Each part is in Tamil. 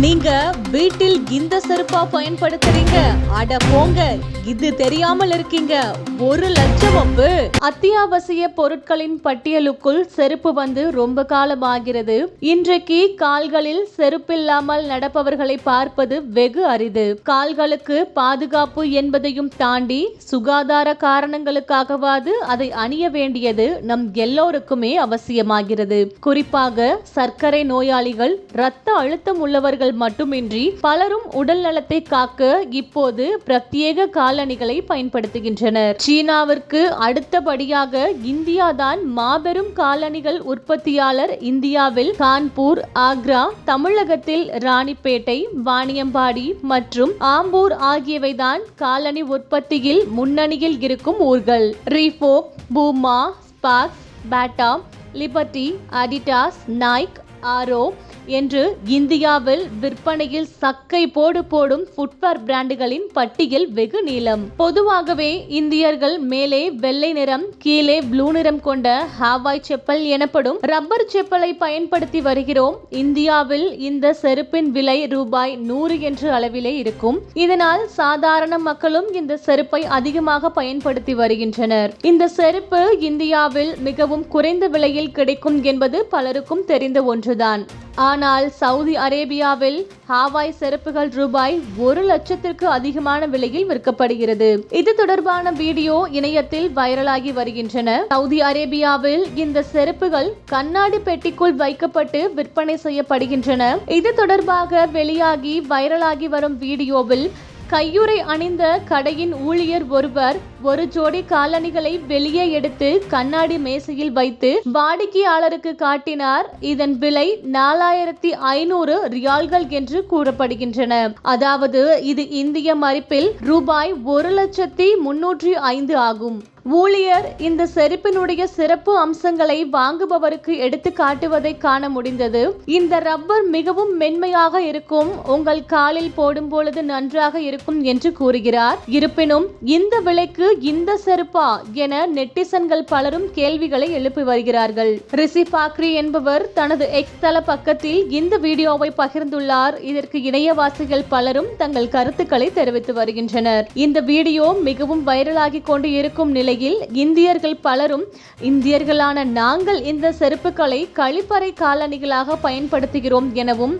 நீங்க வீட்டில் இந்த செருப்பா பயன்படுத்துறீங்க? அட போங்க இது தெரியாமல் இருக்கீங்க. ஒரு லட்சம் அப்பு அத்தியாவசிய பொருட்களின் பட்டியலுக்குள் செருப்பு வந்து ரொம்ப காலம் ஆகிறது இன்றைக்கு கால்களில் செருப்பில்லாமல் நடப்பவர்களை பார்ப்பது வெகு அரிது. கால்களுக்கு பாதுகாப்பு என்பதையும் தாண்டி சுகாதார காரணங்களுக்காகவாது அதை அணிய வேண்டியது நம் எல்லோருக்குமே அவசியமாகிறது. குறிப்பாக சர்க்கரை நோயாளிகள் இரத்த அழுத்தம் உள்ளவர்கள் மட்டுமின்றி பலரும் உடல் நலத்தை காக்க இப்போது பிரத்யேக காலணிகளை பயன்படுத்துகின்றனர். சீனாவிற்கு அடுத்தபடியாக இந்தியாதான் மாபெரும் காலணிகள் உற்பத்தியாளர். இந்தியாவில் கான்பூர் ஆக்ரா தமிழகத்தில் ராணிப்பேட்டை வாணியம்பாடி மற்றும் ஆம்பூர் ஆகியவைதான் காலணி உற்பத்தியில் முன்னணியில் இருக்கும் ஊர்கள். ரீஃபோக் பூமா ஸ்பாக்ஸ் பேட்டா லிபர்டி அடிடாஸ் நாய்க் ஆரோ என்று இந்தியாவில் விற்பனையில் சக்கை போடு போடும் ஃபுட்வேர் பிராண்டுகளின் பட்டியல் வெகு நீளம். பொதுவாகவே இந்தியர்கள் மேலே வெள்ளை நிறம் கீழே ப்ளூ நிறம் கொண்ட ஹாவாய் செப்பல் எனப்படும் ரப்பர் செப்பலை பயன்படுத்தி வருகிறோம். இந்தியாவில் இந்த செருப்பின் விலை ரூபாய் நூறு என்ற அளவிலே இருக்கும். இதனால் சாதாரண மக்களும் இந்த செருப்பை அதிகமாக பயன்படுத்தி வருகின்றனர். இந்த செருப்பு இந்தியாவில் மிகவும் குறைந்த விலையில் கிடைக்கும் என்பது பலருக்கும் தெரிந்த ஒன்றுதான். ஆனால் சவுதி அரேபியாவில் ஹாவாய் செருப்புகள் ரூபாய் ஒரு லட்சத்திற்கு அதிகமான விலையில் விற்கப்படுகிறது. இது தொடர்பான வீடியோ இணையத்தில் வைரலாகி வருகின்றன. சவுதி அரேபியாவில் இந்த செருப்புகள் கண்ணாடி பெட்டிக்குள் வைக்கப்பட்டு விற்பனை செய்யப்படுகின்றன. இது தொடர்பாக வெளியாகி வைரலாகி வரும் வீடியோவில் கையுறை அணிந்த கடையின் ஊழியர் ஒருவர் ஒரு ஜோடி காலணிகளை வெளியே எடுத்து கண்ணாடி மேசையில் வைத்து வாடிக்கையாளருக்கு காட்டினார். இதன் விலை நாலாயிரத்தி ஐநூறு ரியால்கள் என்று கூறப்படுகின்றன. அதாவது இது இந்திய மதிப்பில் ரூபாய் ஒரு லட்சத்தி முன்னூற்றி ஐந்து ஆகும். ஊழியர் இந்த செருப்பினுடைய சிறப்பு அம்சங்களை வாங்குபவருக்கு எடுத்து காட்டுவதை காண முடிந்தது. இந்த ரப்பர் மிகவும் மென்மையாக இருக்கும். உங்கள் காலில் போடும் பொழுது நன்றாக இருக்கும் என்று கூறுகிறார். இருப்பினும் இந்த விலைக்கு இந்த செருப்பா என நெட்டிசன்கள் பலரும் கேள்விகளை எழுப்பி வருகிறார்கள். ரிஷி பாக்ரி என்பவர் தனது எக்ஸ் தள பக்கத்தில் இந்த வீடியோவை பகிர்ந்துள்ளார். இதற்கு இணையவாசிகள் பலரும் தங்கள் கருத்துக்களை தெரிவித்து வருகின்றனர். இந்த வீடியோ மிகவும் வைரலாகி கொண்டு இருக்கும் நிலையில் இந்தியர்கள் பலரும் இந்தியர்களான நாங்கள் இந்த செருப்புகளை கழிப்பறை காலணிகளாக பயன்படுத்துகிறோம் எனவும்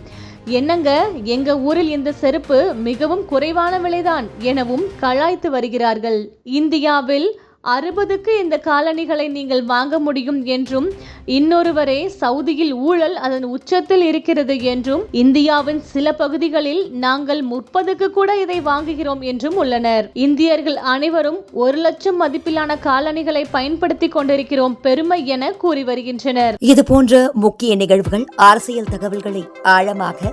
என்னங்க எங்க ஊரில் இந்த செருப்பு மிகவும் குறைவான விலைதான் எனவும் கலாய்த்து வருகிறார்கள். இந்தியாவில் அறுபதுக்கு இந்த காலணிகளை நீங்கள் வாங்க முடியும் என்றும் இன்னொருவரே சவுதியில் ஊழல் அதன் உச்சத்தில் இருக்கிறது என்றும் இந்தியாவின் சில பகுதிகளில் நாங்கள் முப்பதுக்கு கூட இதை வாங்குகிறோம் என்றும் உள்ளனர். இந்தியர்கள் அனைவரும் ஒரு லட்சம் மதிப்பிலான காலணிகளை பயன்படுத்தி கொண்டிருக்கிறோம் பெருமை என கூறி வருகின்றனர். இது போன்ற முக்கிய நிகழ்வுகள் அரசியல் தகவல்களை ஆழமாக